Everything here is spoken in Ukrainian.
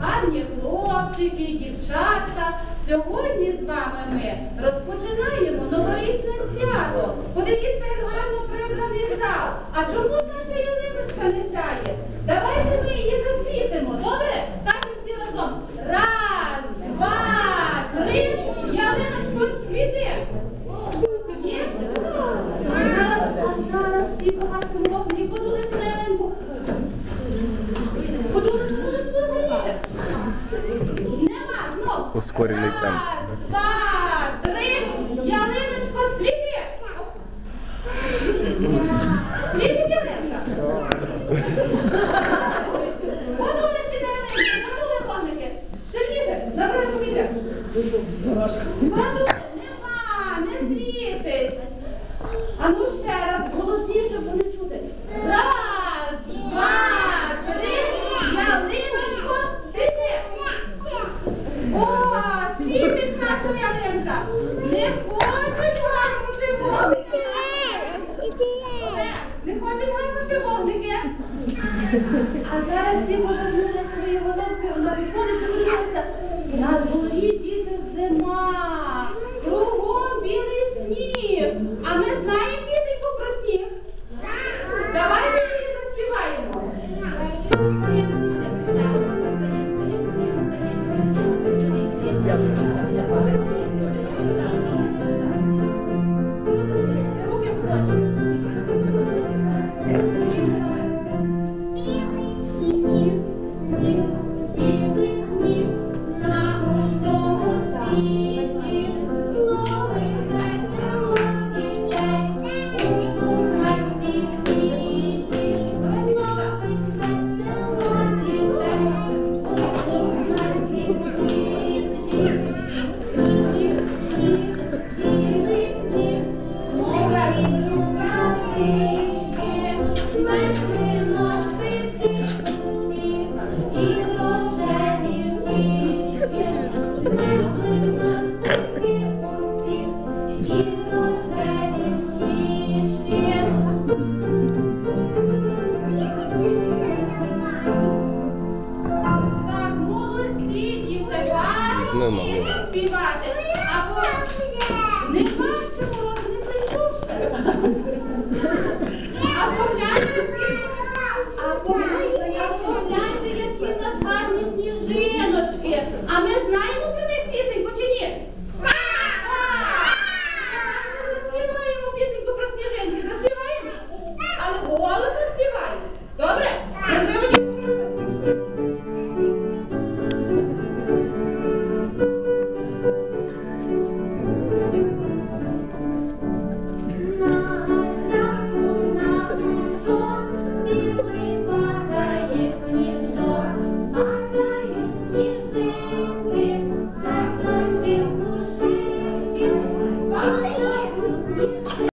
Гарні хлопчики, дівчатка. Сьогодні з вами ми розпочинаємо. os coreanos. Не хочуть гаснути вогники. А зараз всі повернули свої головки, вона відходить, подивилася. На дворі діти зима. Кругом білий сніг. А ми знаємо пісеньку про сніг. Давайте її заспіваємо. You. не мало. Співати. Або не бачимо, не прийшов ще.